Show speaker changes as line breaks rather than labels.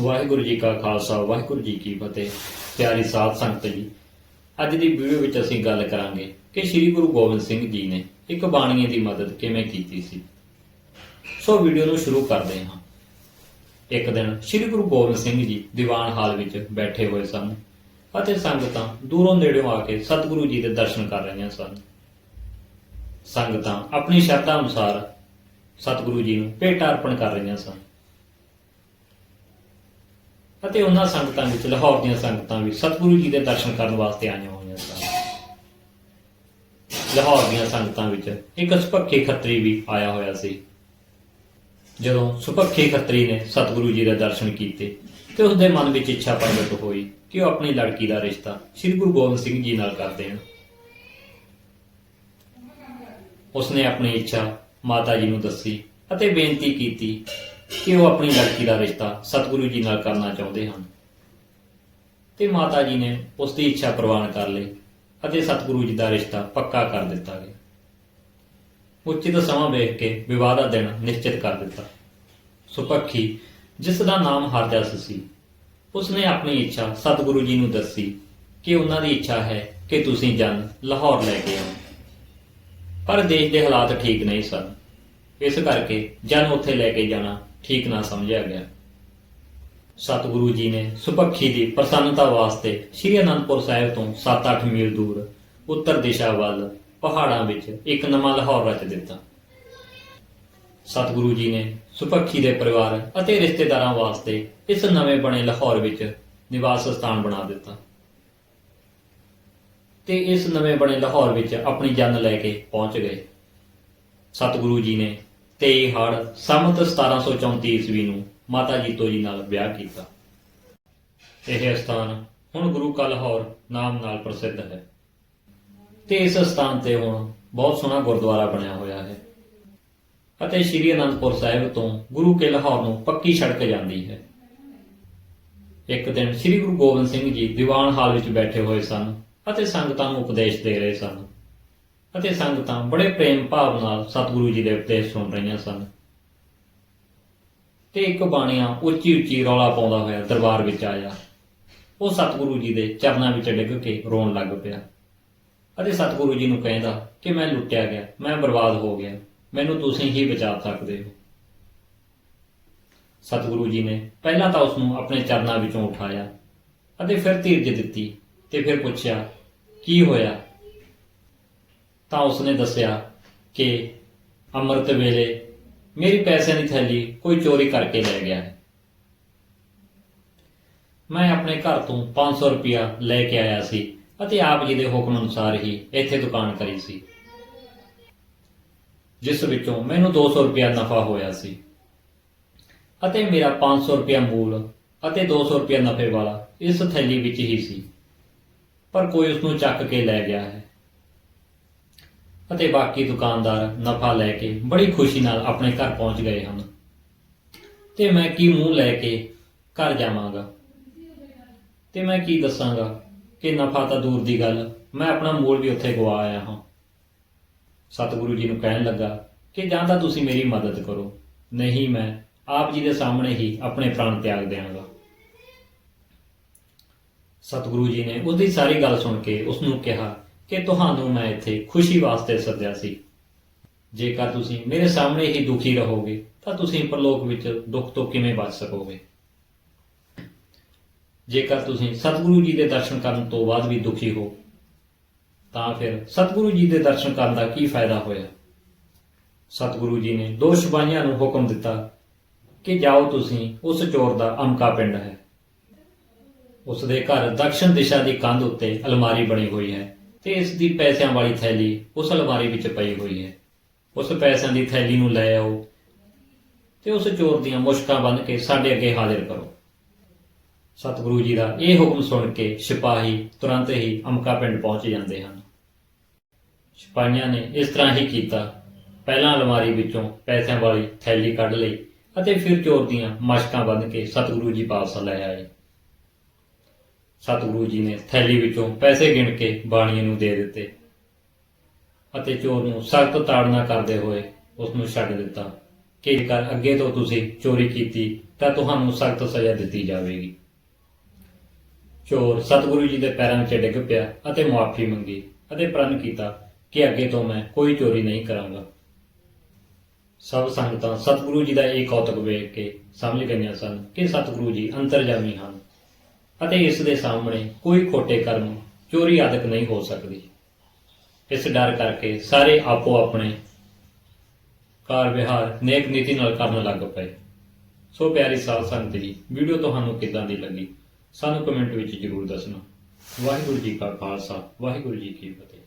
ਵਾਹਿਗੁਰੂ ਜੀ ਕਾ ਖਾਲਸਾ, ਵਾਹਿਗੁਰੂ ਜੀ ਕੀ ਫਤਿਹ। ਪਿਆਰੀ ਸਾਧ ਸੰਗਤ ਜੀ, ਅੱਜ ਦੀ ਵੀਡੀਓ ਵਿੱਚ ਅਸੀਂ ਗੱਲ ਕਰਾਂਗੇ ਕਿ ਸ੍ਰੀ ਗੁਰੂ ਗੋਬਿੰਦ ਸਿੰਘ ਜੀ ਨੇ ਇੱਕ ਬਾਣੀਏ ਦੀ ਮਦਦ ਕਿਵੇਂ ਕੀਤੀ ਸੀ। ਸੋ ਵੀਡੀਓ ਨੂੰ ਸ਼ੁਰੂ ਕਰਦੇ ਹਾਂ। ਇੱਕ ਦਿਨ ਸ੍ਰੀ ਗੁਰੂ ਗੋਬਿੰਦ ਸਿੰਘ ਜੀ ਦੀਵਾਨ ਹਾਲ ਵਿੱਚ ਬੈਠੇ ਹੋਏ ਸਨ ਅਤੇ ਸੰਗਤਾਂ ਦੂਰੋਂ ਨੇੜਿਓਂ ਆ ਕੇ ਸਤਿਗੁਰੂ ਜੀ ਦੇ ਦਰਸ਼ਨ ਕਰ ਰਹੀਆਂ ਸਨ। ਸੰਗਤਾਂ ਆਪਣੀ ਸ਼ਰਧਾ ਅਨੁਸਾਰ ਸਤਿਗੁਰੂ ਜੀ ਨੂੰ ਭੇਟ ਅਰਪਣ ਕਰ ਰਹੀਆਂ ਸਨ। ਅਤੇ ਉਹਨਾਂ ਸੰਗਤਾਂ ਵਿੱਚ, ਲਾਹੌਰ ਦੀਆਂ ਸੰਗਤਾਂ ਵੀ ਸਤਿਗੁਰੂ ਜੀ ਦੇ ਦਰਸ਼ਨ ਕਰਨ ਵਾਸਤੇ ਆਈਆਂ ਹੋਈਆਂ ਸਨ। ਲਾਹੌਰ ਦੀਆਂ ਸੰਗਤਾਂ ਵਿੱਚ ਇੱਕ ਸੁਪੱਖੀ ਖੱਤਰੀ ਵੀ ਆਇਆ ਹੋਇਆ ਸੀ। ਜਦੋਂ ਸੁਪੱਖੀ ਖੱਤਰੀ ਨੇ ਸਤਿਗੁਰੂ ਜੀ ਦੇ ਦਰਸ਼ਨ ਕੀਤੇ ਤੇ ਉਸ ਦੇ ਮਨ ਵਿੱਚ ਇੱਛਾ ਪ੍ਰਗਟ ਹੋਈ ਕਿ ਉਹ ਆਪਣੀ ਲੜਕੀ ਦਾ ਰਿਸ਼ਤਾ ਸ੍ਰੀ ਗੁਰੂ ਗੋਬਿੰਦ ਸਿੰਘ ਜੀ ਨਾਲ ਕਰ ਦੇਣ। ਉਸਨੇ ਆਪਣੀ ਇੱਛਾ ਮਾਤਾ ਜੀ ਨੂੰ ਦੱਸੀ ਅਤੇ ਬੇਨਤੀ ਕੀਤੀ ਕਿ ਉਹ ਆਪਣੀ ਲੜਕੀ ਦਾ ਰਿਸ਼ਤਾ ਸਤਿਗੁਰੂ ਜੀ ਨਾਲ ਕਰਨਾ ਚਾਹੁੰਦੇ ਹਨ? ਤੇ ਮਾਤਾ ਜੀ ਨੇ ਉਸ ਦੀ ਇੱਛਾ ਪ੍ਰਵਾਨ ਕਰ ਲਈ ਅਤੇ ਸਤਿਗੁਰੂ ਜੀ ਦਾ ਰਿਸ਼ਤਾ ਪੱਕਾ ਕਰ ਦਿੱਤਾ ਗਿਆ। ਉਚਿਤ ਸਮਾਂ ਵੇਖ ਕੇ ਵਿਵਾਹ ਦਾ ਦਿਨ ਨਿਸ਼ਚਿਤ ਕਰ ਦਿੱਤਾ। ਸੁਪੱਖੀ, ਜਿਸ ਦਾ ਨਾਮ ਹਰਜਸ ਸੀ, ਉਸਨੇ ਆਪਣੀ ਇੱਛਾ ਸਤਿਗੁਰੂ ਜੀ ਨੂੰ ਦੱਸੀ ਕਿ ਉਹਨਾਂ ਦੀ ਇੱਛਾ ਹੈ ਕਿ ਤੁਸੀਂ ਜਨ ਲਾਹੌਰ ਲੈ ਕੇ ਆਓ। ਪਰ ਦੇਸ਼ ਦੇ ਹਾਲਾਤ ਠੀਕ ਨਹੀਂ ਸਨ। ਇਸ ਕਰਕੇ ਜਨ ਉੱਥੇ ਲੈ ਕੇ ਜਾਣਾ ਠੀਕ ਨਾ ਸਮਝਿਆ ਗਿਆ। ਸਤਿਗੁਰੂ ਜੀ ਨੇ ਸੁਪੱਖੀ ਦੀ ਪ੍ਰਸੰਨਤਾ ਵਾਸਤੇ ਸ੍ਰੀ ਅਨੰਦਪੁਰ ਸਾਹਿਬ ਤੋਂ 7-8 ਮੀਲ ਦੂਰ ਉੱਤਰ ਦਿਸ਼ਾ ਵੱਲ ਪਹਾੜਾਂ ਵਿੱਚ ਇੱਕ ਨਵਾਂ ਲਾਹੌਰ ਰਚ ਦਿੱਤਾ। ਸਤਿਗੁਰੂ ਜੀ ਨੇ ਸੁਪੱਖੀ ਦੇ ਪਰਿਵਾਰ ਅਤੇ ਰਿਸ਼ਤੇਦਾਰਾਂ ਵਾਸਤੇ ਇਸ ਨਵੇਂ ਬਣੇ ਲਾਹੌਰ ਵਿੱਚ ਨਿਵਾਸ ਸਥਾਨ ਬਣਾ ਦਿੱਤਾ। ਤੇ ਇਸ ਨਵੇਂ ਬਣੇ ਲਾਹੌਰ ਵਿੱਚ ਆਪਣੀ ਜਨ ਲੈ ਕੇ ਪਹੁੰਚ ਗਏ। ਸਤਿਗੁਰੂ ਜੀ ਨੇ 23 ਹੜ ਸੰਮਤ 1734 ਈਸਵੀ ਨੂੰ ਮਾਤਾ ਜੀਤੋ ਜੀ ਨਾਲ ਵਿਆਹ ਕੀਤਾ। ਇਹ ਸਥਾਨ ਹੁਣ ਗੁਰੂ ਕਾ ਲਾਹੌਰ ਨਾਮ ਨਾਲ ਪ੍ਰਸਿੱਧ ਹੈ। ਤੇ ਇਸ ਸਥਾਨ ਤੇ ਹੁਣ ਬਹੁਤ ਸੋਹਣਾ ਗੁਰਦੁਆਰਾ ਬਣਿਆ ਹੋਇਆ ਹੈ। ਅਤੇ ਸ਼੍ਰੀ ਅਨੰਦਪੁਰ ਸਾਹਿਬ ਤੋਂ ਗੁਰੂ ਕੇ ਲਾਹੌਰ ਨੂੰ ਪੱਕੀ ਸੜਕ ਜਾਂਦੀ ਹੈ। ਇੱਕ ਦਿਨ ਸ਼੍ਰੀ ਗੁਰੂ ਗੋਬਿੰਦ ਸਿੰਘ ਜੀ ਦੀਵਾਨ ਹਾਲ ਵਿੱਚ ਬੈਠੇ ਹੋਏ ਸਨ ਅਤੇ ਸੰਗਤਾਂ ਨੂੰ ਉਪਦੇਸ਼ ਦੇ ਰਹੇ ਸਨ। ਅਤੇ ਸੰਗਤਾਂ ਬੜੇ ਪ੍ਰੇਮ ਭਾਵ ਨਾਲ ਸਤਿਗੁਰੂ ਜੀ ਦੇ ਉਪਦੇਸ਼ ਸੁਣ ਰਹੀਆਂ ਸਨ। ਤੇ ਇੱਕ ਬਾਣੀਆ ਉੱਚੀ ਉੱਚੀ ਰੌਲਾ ਪਾਉਂਦਾ ਹੋਇਆ ਦਰਬਾਰ ਵਿੱਚ ਆਇਆ। ਉਹ ਸਤਿਗੁਰੂ ਜੀ ਦੇ ਚਰਨਾਂ ਵਿੱਚ ਡਿੱਗ ਕੇ ਰੋਣ ਲੱਗ ਪਿਆ। ਅਤੇ ਸਤਿਗੁਰੂ ਜੀ ਨੂੰ ਕਹਿੰਦਾ ਕਿ ਮੈਂ ਲੁੱਟਿਆ ਗਿਆ, ਮੈਂ ਬਰਬਾਦ ਹੋ ਗਿਆ, ਮੈਨੂੰ ਤੁਸੀਂ ਹੀ ਬਚਾ ਸਕਦੇ ਹੋ। ਸਤਿਗੁਰੂ ਜੀ ਨੇ ਪਹਿਲਾਂ ਤਾਂ ਉਸ ਨੂੰ ਆਪਣੇ ਚਰਨਾਂ ਵਿੱਚੋਂ ਉਠਾਇਆ ਅਤੇ ਫਿਰ ਧੀਰਜ ਦਿੱਤੀ ਤੇ ਫਿਰ ਪੁੱਛਿਆ, ਕੀ ਹੋਇਆ? ਤਾਂ ਉਸਨੇ ਦੱਸਿਆ ਕਿ ਅੰਮ੍ਰਿਤ ਵੇਲੇ ਮੇਰੀ ਪੈਸਿਆਂ ਦੀ ਥੈਲੀ, ਕੋਈ ਚੋਰੀ ਕਰਕੇ ਲੈ ਗਿਆ। ਹੈ ਮੈਂ ਆਪਣੇ ਘਰ ਤੋਂ 500 ਰੁਪਇਆ ਲੈ ਕੇ ਆਇਆ ਸੀ ਅਤੇ ਆਪ ਜੀ ਦੇ ਹੁਕਮ ਅਨੁਸਾਰ ਹੀ ਇੱਥੇ ਦੁਕਾਨ ਕਰੀ ਸੀ। ਜਿਸ ਵਿੱਚੋਂ ਮੈਨੂੰ 200 ਰੁਪਇਆ ਨਫਾ ਹੋਇਆ ਸੀ ਅਤੇ ਮੇਰਾ 500 ਰੁਪਇਆ ਮੂਲ ਅਤੇ 200 ਰੁਪਇਆ ਨਫੇ ਵਾਲਾ ਇਸ ਥੈਲੀ ਵਿੱਚ ਹੀ ਸੀ। ਪਰ ਕੋਈ ਉਸ ਨੂੰ ਚੱਕ ਕੇ ਲੈ ਗਿਆ ਹੈ। ਅਤੇ ਬਾਕੀ ਦੁਕਾਨਦਾਰ ਨਫਾ ਲੈ ਕੇ ਬੜੀ ਖੁਸ਼ੀ ਨਾਲ ਆਪਣੇ ਘਰ ਪਹੁੰਚ ਗਏ ਹਨ। ਤੇ ਮੈਂ ਕੀ ਮੂੰਹ ਲੈ ਕੇ ਘਰ ਜਾਵਾਂਗਾ? ਤੇ ਮੈਂ ਕੀ ਦੱਸਾਂਗਾ ਕਿ ਨਫਾ ਤਾਂ ਦੂਰ ਦੀ ਗੱਲ, ਮੈਂ ਆਪਣਾ ਮੂਲ ਵੀ ਉੱਥੇ ਗਵਾ ਆਇਆ ਹਾਂ। ਸਤਿਗੁਰੂ ਜੀ ਨੂੰ ਕਹਿਣ ਲੱਗਾ ਕਿ ਜਾਂ ਤਾਂ ਤੁਸੀਂ ਮੇਰੀ ਮਦਦ ਕਰੋ, ਨਹੀਂ ਮੈਂ ਆਪ ਜੀ ਦੇ ਸਾਹਮਣੇ ਹੀ ਆਪਣੇ ਪ੍ਰਾਣ ਤਿਆਗ ਦਿਆਂਗਾ। ਸਤਿਗੁਰੂ ਜੀ ਨੇ ਉਹਦੀ ਸਾਰੀ ਗੱਲ ਸੁਣ ਕੇ ਉਸ ਨੂੰ ਕਿਹਾ ਕਿ ਤੁਹਾਨੂੰ ਮੈਂ ਇੱਥੇ ਖੁਸ਼ੀ ਵਾਸਤੇ ਸੱਦਿਆ ਸੀ। ਜੇਕਰ ਤੁਸੀਂ ਮੇਰੇ ਸਾਹਮਣੇ ਹੀ ਦੁਖੀ ਰਹੋਗੇ, ਤਾਂ ਤੁਸੀਂ ਪਰਲੋਕ ਵਿੱਚ ਦੁੱਖ ਤੋਂ ਕਿਵੇਂ ਬਚ ਸਕੋਗੇ? ਜੇਕਰ ਤੁਸੀਂ ਸਤਿਗੁਰੂ ਜੀ ਦੇ ਦਰਸ਼ਨ ਕਰਨ ਤੋਂ ਬਾਅਦ ਵੀ ਦੁਖੀ ਹੋ, ਤਾਂ ਫਿਰ ਸਤਿਗੁਰੂ ਜੀ ਦੇ ਦਰਸ਼ਨ ਕਰਨ ਦਾ ਕੀ ਫਾਇਦਾ ਹੋਇਆ? ਸਤਿਗੁਰੂ ਜੀ ਨੇ ਦੋ ਸਿਪਾਹੀਆਂ ਨੂੰ ਹੁਕਮ ਦਿੱਤਾ ਕਿ ਜਾਓ ਤੁਸੀਂ ਉਸ ਚੋਰ ਦਾ ਅਮਕਾ ਪਿੰਡ ਹੈ। ਉਸ ਦੇ ਘਰ ਦਕਸ਼ਣ ਦਿਸ਼ਾ ਦੀ ਕੰਧ ਉੱਤੇ ਅਲਮਾਰੀ ਬਣੀ ਹੋਈ ਹੈ। ਤੇ ਇਸ ਦੀ ਪੈਸਿਆਂ ਵਾਲੀ ਥੈਲੀ ਉਸ ਅਲਮਾਰੀ ਵਿੱਚ ਪਈ ਹੋਈ ਹੈ। ਉਸ ਪੈਸਿਆਂ ਦੀ ਥੈਲੀ ਨੂੰ ਲੈ ਆਓ ਤੇ ਉਸ ਚੋਰ ਦੀਆਂ ਮੁਸ਼ਕਾਂ ਬੰਨ੍ਹ ਕੇ ਸਾਡੇ ਅੱਗੇ ਹਾਜ਼ਰ ਕਰੋ। ਸਤਿਗੁਰੂ ਜੀ ਦਾ ਇਹ ਹੁਕਮ ਸੁਣ ਕੇ ਸਿਪਾਹੀ ਤੁਰੰਤ ਹੀ ਅਮਕਾ ਪਿੰਡ ਪਹੁੰਚ ਜਾਂਦੇ ਹਨ। ਸਿਪਾਹੀਆਂ ਨੇ ਇਸ ਤਰ੍ਹਾਂ ਹੀ ਕੀਤਾ। ਪਹਿਲਾਂ ਅਲਮਾਰੀ ਵਿੱਚੋਂ ਪੈਸਿਆਂ ਵਾਲੀ ਥੈਲੀ ਕੱਢ ਲਈ ਅਤੇ ਫਿਰ ਚੋਰ ਦੀਆਂ ਮਸ਼ਕਾਂ ਬੰਨ੍ਹ ਕੇ ਸਤਿਗੁਰੂ ਜੀ ਪਾਸ ਲੈ ਆਏ। ਸਤਿਗੁਰੂ ਜੀ ਨੇ ਥੈਲੀ ਵਿੱਚੋਂ ਪੈਸੇ ਗਿਣ ਕੇ ਬਾਣੀਏ ਨੂੰ ਦੇ ਦਿੱਤੇ ਅਤੇ ਚੋਰ ਨੂੰ ਸਖਤ ਤਾੜਨਾ ਕਰਦੇ ਹੋਏ ਉਸ ਨੂੰ ਛੱਡ ਦਿੱਤਾ। ਕਿ ਜੇਕਰ ਅੱਗੇ ਤੋਂ ਤੁਸੀਂ ਚੋਰੀ ਕੀਤੀ, ਤਾਂ ਤੁਹਾਨੂੰ ਸਖਤ ਸਜ਼ਾ ਦਿੱਤੀ ਜਾਵੇਗੀ। ਚੋਰ ਸਤਿਗੁਰੂ ਜੀ ਦੇ ਪੈਰਾਂ ਵਿੱਚ ਡਿੱਗ ਪਿਆ ਅਤੇ ਮੁਆਫੀ ਮੰਗੀ ਅਤੇ ਪ੍ਰਣ ਕੀਤਾ ਕਿ ਅੱਗੇ ਤੋਂ ਮੈਂ ਕੋਈ ਚੋਰੀ ਨਹੀਂ ਕਰਾਂਗਾ। ਸਭ ਸੰਗਤਾਂ ਸਤਿਗੁਰੂ ਜੀ ਦਾ ਇਹ ਕੌਤਕ ਵੇਖ ਕੇ ਸਮਝ ਗਈਆਂ ਸਨ ਕਿ ਸਤਿਗੁਰੂ ਜੀ ਅੰਤਰਜਾਮੀ ਹਨ। ਅਤੇ ਇਸ ਦੇ ਸਾਹਮਣੇ ਕੋਈ ਖੋਟੇ ਕਰਮ ਚੋਰੀ ਆਦਿਕ ਨਹੀਂ ਹੋ ਸਕਦੀ। ਇਸ ਡਰ ਕਰਕੇ ਸਾਰੇ ਆਪੋ ਆਪਣੇ ਕਾਰ ਵਿਹਾਰ ਨੇਕ ਨੀਤੀ ਨਾਲ ਕਰਨ ਲੱਗ ਪਏ। ਸੋ ਪਿਆਰੀ ਸਾਧ ਸੰਗਤ ਜੀ, ਵੀਡੀਓ ਤੁਹਾਨੂੰ ਕਿੱਦਾਂ ਦੀ ਲੱਗੀ? ਸਾਨੂੰ ਕਮੈਂਟ ਵਿੱਚ ਜਰੂਰ ਦੱਸਣਾ। ਵਾਹਿਗੁਰੂ ਜੀ ਕਾ ਖਾਲਸਾ, ਵਾਹਿਗੁਰੂ ਜੀ ਕੀ ਫਤਿਹ।